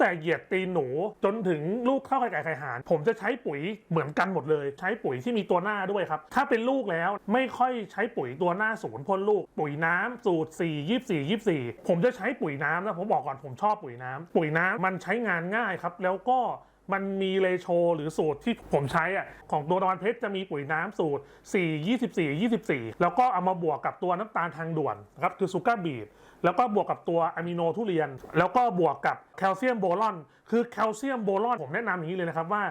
แต่เหยียดตีนหนูจนถึงลูกข้าวไข่ไก่ไข่หาน ผมจะใช้ปุ๋ยเหมือนกันหมดเลย ใช้ปุ๋ยที่มีตัวหน้าด้วยครับ ถ้าเป็นลูกแล้วไม่ค่อยใช้ปุ๋ยตัวหน้าศูนย์พ่นลูก ปุ๋ยน้ำสูตร 4 24 24 ผมจะใช้ปุ๋ยน้ำนะผมบอกก่อนผมชอบปุ๋ยน้ำปุ๋ยน้ำมันใช้งานง่ายครับแล้วก็ มันมีเลโชหรือสูตรที่ผมใช้อะของตัวตะวันเพชรจะมีปุ๋ยน้ำสูตร 4 24 24 แล้วก็เอามาบวกกับตัวน้ำตาลทางด่วนนะครับคือซูการ์บีดแล้วก็บวกกับตัวอะมิโนทุเรียน แล้วก็บวกกับแคลเซียมโบรอน คือแคลเซียมโบรอนผมแนะนำอย่างนี้เลยนะครับว่า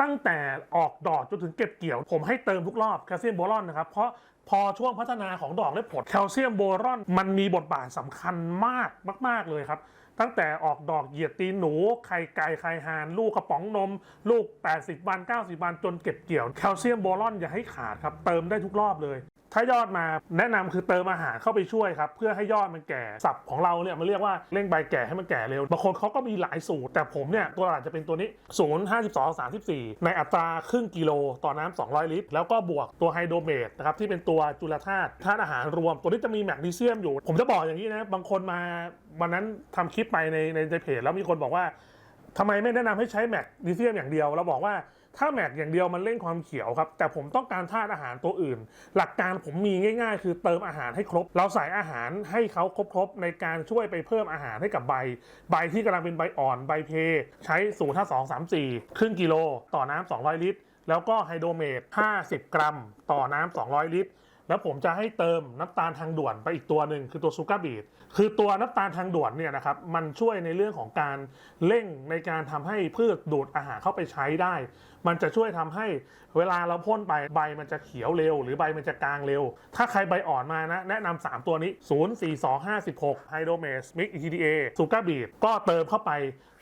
ตั้งแต่ออกดอกจนถึงเก็บเกี่ยว ผมให้เติมทุกรอบแคลเซียมโบรอนนะครับเพราะพอช่วงพัฒนาของดอกและผลแคลเซียมโบรอน มันมีบทบาทสำคัญมากมาก ๆ เลยครับ ตั้งแต่ออกดอกเหยียดตีหนู ไข่ไก่ไข่ห่าน ลูกกระป๋องนม ลูก 80 วัน 90 วันจนเก็บเกี่ยว แคลเซียมโบรอนอย่าให้ขาดครับ เติมได้ทุกรอบเลย ถ้ายอดมาแนะนำคือเติมอาหารเข้าไปช่วยครับ เพื่อให้ยอดมันแก่สับของเราเนี่ยมันเรียกว่าเร่งใบแก่ให้มันแก่เร็วบางคนเขาก็มีหลายสูตร แต่ผมเนี่ยตัวหลักจะเป็นตัวนี้ 0 52 34 ในอัตราครึ่งกิโลต่อน้ำ200 ลิตร แล้วก็บวกตัวไฮโดรเมตนะครับที่เป็นตัวจุลธาตุธาตุอาหารรวม ตัวนี้จะมีแมกนีเซียมอยู่ ผมจะบอกอย่างนี้นะบางคนมาวันนั้นทำคลิปไปในในในเพจแล้วมีคนบอกว่าทำไมไม่แนะนำให้ใช้แมกนีเซียมอย่างเดียวเราบอกว่า ถ้าแมกอย่างเดียวมันเร่งความเขียวครับ แต่ผมต้องการธาตุอาหารตัวอื่น หลักการผมมีง่าย ๆ คือเติมอาหารให้ครบ เราใส่อาหารให้เขาครบๆ ในการช่วยไปเพิ่มอาหารให้กับใบ ใบที่กำลังเป็นใบอ่อนใบเพ ใช้สูตรท่าสองสามสี่ครึ่งกิโล ต่อน้ำ200 ลิตร แล้วก็ไฮโดรเมต50 กรัม ต่อน้ำ200 ลิตรแล้วผมจะให้เติมน้ำตาลทางด่วนไปอีกตัวหนึ่งคือตัวซูการ์บีดคือตัวน้ำตาลทางด่วนเนี่ยนะครับมันช่วยในเรื่องของการเร่งในการทำให้พืชดูดอาหารเข้าไปใช้ได้ มันจะช่วยทำให้เวลาเราพ่นไปใบมันจะเขียวเร็ว หรือใบมันจะกลางเร็ว ถ้าใครใบอ่อนมานะ แนะนำสามตัวนี้ 0 4 2 5 6ไฮโดรเมสมิก ETDA ซูการ์บีดก็เติมเข้าไป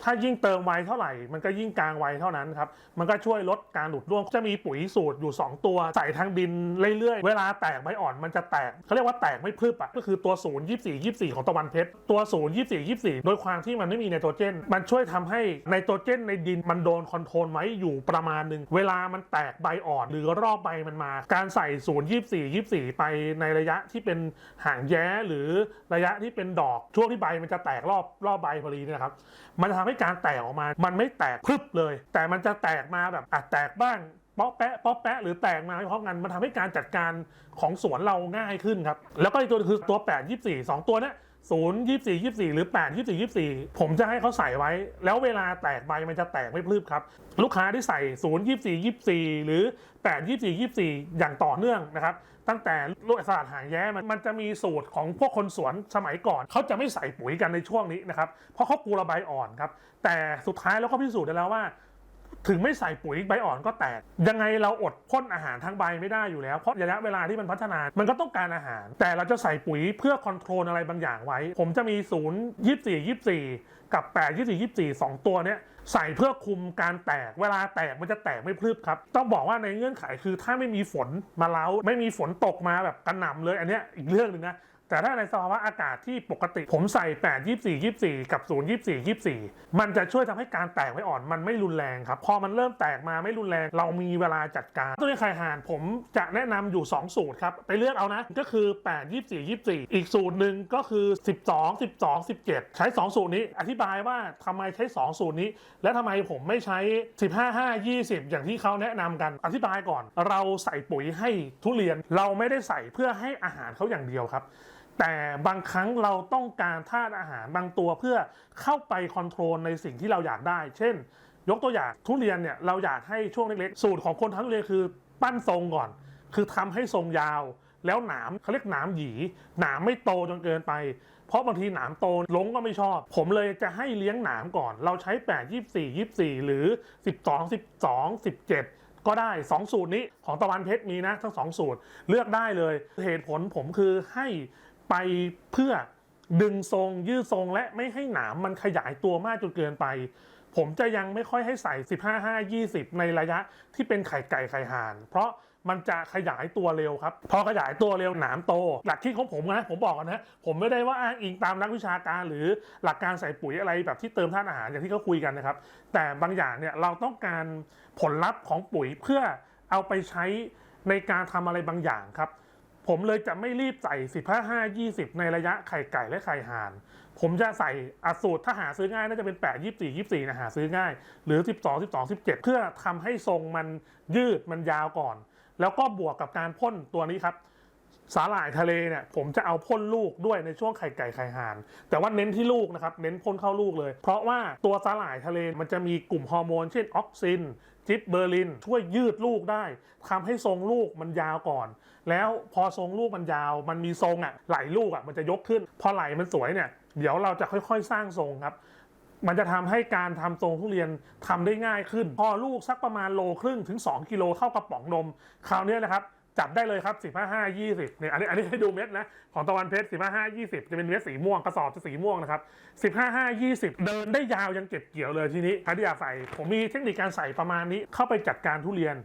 ถ้ายิ่งเติมไวเท่าไหร่ มันก็ยิ่งกลางไวเท่านั้นครับ มันก็ช่วยลดการหลุดร่วง จะมีปุ๋ยสูตรอยู่ 2 ตัว ใส่ทางดินเรื่อยๆ เวลาแตกใบอ่อนมันจะแตกเขาเรียกว่าแตกไม่พรึบอะก็คือตัว 0 24 24 ของตะวันเพชร ตัว 0 24 24 โดยความที่มันไม่มีไนโตรเจน มันช่วยทำให้ไนโตรเจนในดินมันโดนคอนโทรลไว้อยู่ประมาณหนึ่งเวลามันแตกใบอ่อนหรือรอบใบมันมา การใส่0 24 24ไปในระยะที่เป็นหางแย้หรือระยะที่เป็นดอกช่วงที่ใบมันจะแตกรอบรอบใบพอดีเนี่ยนะครับมันจะทำให้การแตกออกมา มันไม่แตกพรึบเลย แต่มันจะแตกมาแบบอาจแตกบ้างเปาะแปะเปาะแปะหรือแตกมาไม่พร้อมกันมันทำให้การจัดการของสวนเราง่ายขึ้นครับ แล้วก็อีกตัวคือตัว 8 24 2 ตัวเนี้ย 0 24 24หรือ8 24 24ผมจะให้เขาใส่ไว้ แล้วเวลาแตกใบมันจะแตกไม่พรึบครับ ลูกค้าที่ใส่0 24 24หรือ8 24 24อย่างต่อเนื่องนะครับตั้งแต่ลูกสลัดหางแย้มันมันจะมีสูตรของพวกคนสวนสมัยก่อน เขาจะไม่ใส่ปุ๋ยกันในช่วงนี้นะครับเพราะเขากลัวระบายอ่อนครับแต่สุดท้ายแล้วก็พิสูจน์ได้แล้วว่า ถึงไม่ใส่ปุ๋ยใบอ่อนก็แตก ยังไงเราอดพ่นอาหารทางใบไม่ได้อยู่แล้ว เพราะระยะเวลาที่มันพัฒนา มันก็ต้องการอาหาร แต่เราจะใส่ปุ๋ยเพื่อคอนโทรลอะไรบางอย่างไว้ ผมจะมี0 24 24กับ8 24 24 2ตัวเนี้ยใส่เพื่อคุมการแตก เวลาแตกมันจะแตกไม่พรึบครับ ต้องบอกว่าในเงื่อนไขคือถ้าไม่มีฝนมาเล้า ไม่มีฝนตกมาแบบกระหน่ำเลย อันเนี้ยอีกเรื่องหนึ่งนะ แต่ถ้าในสภาวะอากาศที่ปกติ ผมใส่ 8 24 24 กับ 0 24 24 มันจะช่วยทำให้การแตกไม่อ่อนมันไม่รุนแรงครับ พอมันเริ่มแตกมาไม่รุนแรง เรามีเวลาจัดการตัวนี้ไข่ห่านผมจะแนะนำอยู่ 2 สูตรครับ ไปเลือกเอานะ ก็คือ 8 24 24 อีกสูตรหนึ่งก็คือ 12 12 17 ใช้ 2 สูตรนี้ อธิบายว่าทำไมใช้ 2 สูตรนี้ และทำไมผมไม่ใช้ 15 5 20 อย่างที่เขาแนะนำกัน อธิบายก่อน เราใส่ปุ๋ยให้ทุเรียน เราไม่ได้ใส่เพื่อให้อาหารเขาอย่างเดียวครับ แต่บางครั้งเราต้องการธาตุอาหารบางตัวเพื่อเข้าไปคอนโทรลในสิ่งที่เราอยากได้ เช่น ยกตัวอย่างทุเรียนเนี่ยเราอยากให้ช่วงเล็กๆสูตรของคนทำทุเรียนคือปั้นทรงก่อน คือทำให้ทรงยาว แล้วหนามเขาเรียกหนามหยีหนามไม่โตจนเกินไป เพราะบางทีหนามโตลงก็ไม่ชอบ ผมเลยจะให้เลี้ยงหนามก่อน เราใช้ 8 24 24 หรือ 12 12 17ก็ได้ 2 สูตรนี้ของตะวันเพชรมีนะทั้ง 2 สูตรเลือกได้เลย เหตุผลผมคือให้ ไปเพื่อดึงทรงยืดทรงและไม่ให้หนามมันขยายตัวมากจนเกินไป ผมจะยังไม่ค่อยให้ใส่ 15 5 20 ในระยะที่เป็นไข่ไก่ไข่ห่าน เพราะมันจะขยายตัวเร็วครับ พอขยายตัวเร็วหนามโต หลักคิดของผมนะผมบอกกันนะ ผมไม่ได้ว่าอ้างอิงตามนักวิชาการ หรือหลักการใส่ปุ๋ยอะไรแบบที่เติมธาตุอาหารอย่างที่เขาคุยกันนะครับ แต่บางอย่างเนี่ยเราต้องการผลลัพธ์ของปุ๋ยเพื่อเอาไปใช้ในการทำอะไรบางอย่างครับ ผมเลยจะไม่รีบใส่ 15 5 20 ในระยะไข่ไก่และไข่ห่าน ผมจะใส่อสูตรถ้าหาซื้อง่ายน่าจะเป็น 8 24 24นะหาซื้อง่าย หรือ 12 12 17 เพื่อทำให้ทรงมันยืดมันยาวก่อน แล้วก็บวกกับการพ่นตัวนี้ครับ สาหร่ายทะเลเนี่ยผมจะเอาพ่นลูกด้วยในช่วงไข่ไก่ไข่ห่าน แต่ว่าเน้นที่ลูกนะครับเน้นพ่นเข้าลูกเลย เพราะว่าตัวสาหร่ายทะเลมันจะมีกลุ่มฮอร์โมนเช่นออกซินจิบเบอร์ลินช่วยยืดลูกได้ทำให้ทรงลูกมันยาวก่อน แล้วพอทรงลูกมันยาว มันมีทรงอะไหลลูกอะมันจะยกขึ้น พอไหลมันสวยเนี่ยเดี๋ยวเราจะค่อยๆ สร้างทรงครับมันจะทำให้การทำทรงทุเรียนทำได้ง่ายขึ้น พอลูกสักประมาณโลครึ่งถึง 2 กิโลเข้ากระป๋องนม คราวนี้นะครับ จับได้เลยครับ15 5 20เนี่ยอันนี้อันนี้ให้ดูเม็ดนะของตะวันเพชร15 5 20 จะเป็นเม็ดสีม่วงกระสอบจะสีม่วงนะครับ15 5 20 เดินได้ยาวยังเก็บเกี่ยวเลยทีนี้ใครที่อยากใส่ ผมมีเทคนิคการใส่ประมาณนี้เข้าไปจัดการทุเรียน